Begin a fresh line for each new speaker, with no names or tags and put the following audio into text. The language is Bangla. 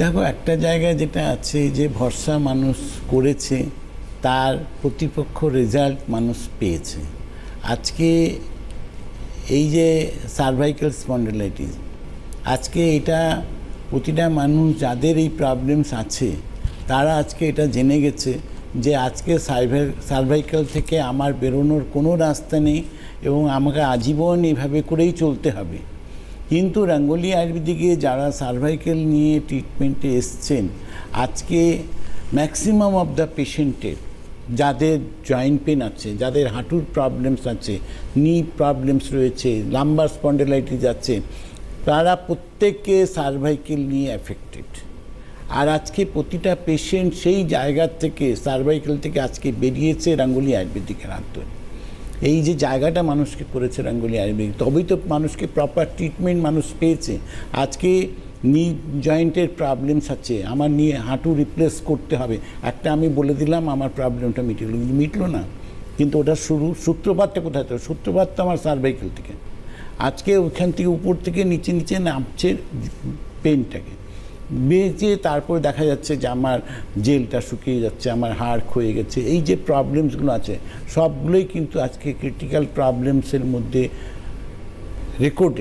দেখো, একটা জায়গায় যেটা আছে যে ভরসা মানুষ করেছে, তার প্রতিপক্ষ রেজাল্ট মানুষ পেয়েছে। আজকে এই যে সার্ভাইকাল স্পন্ডিলাইটিস আজকে এটা প্রতিটা মানুষ যাদের এই প্রবলেমস আছে, তারা আজকে এটা জেনে গেছে যে আজকে সার্ভাই সার্ভাইকাল থেকে আমার বেরোনোর কোনো রাস্তা নেই এবং আমাকে আজীবন এভাবে করেই চলতে হবে। কিন্তু রঙ্গোলি আয়ুর্বেদিকে যারা সার্ভাইকেল নিয়ে ট্রিটমেন্টে এসছেন, আজকে ম্যাক্সিমাম অফ দ্য পেশেন্টের যাদের জয়েন্ট পেন আছে, যাদের হাঁটুর প্রবলেমস আছে নি প্রবলেমস রয়েছে লাম্বার স্পন্ডেলাইটিস আছে, তারা প্রত্যেকে সার্ভাইকেল নিয়ে অ্যাফেক্টেড আর আজকে প্রতিটা পেশেন্ট সেই জায়গার থেকে সার্ভাইকেল থেকে আজকে বেরিয়েছে রাঙ্গুলি আয়ুর্বেদিকের আন্তরিক। এই যে জায়গাটা মানুষকে করেছে রাঙ্গুলি আয়ুর্বেদিক, তবেই তো মানুষকে প্রপার ট্রিটমেন্ট মানুষ পেয়েছে। আজকে নি জয়েন্টের প্রবলেমস আছে আমার নিয়ে হাঁটু রিপ্লেস করতে হবে। একটা আমি বলে দিলাম, আমার প্রবলেমটা মিটলো কিন্তু মিটলো না। কিন্তু ওটা শুরু, সূত্রপাতটা কোথায় তো? সূত্রপাত তো আমার সার্ভাইকেল থেকে। আজকে ওইখান থেকে উপর থেকে নিচে নিচে নামছে পেনটাকে বেঁচে তারপর দেখা যাচ্ছে যে আমার জেলটা শুকিয়ে যাচ্ছে, আমার হাড় ক্ষয়ে গেছে। এই যে প্রবলেমসগুলো আছে, সবগুলোই কিন্তু আজকে ক্রিটিক্যাল প্রবলেমসের মধ্যে রেকর্ড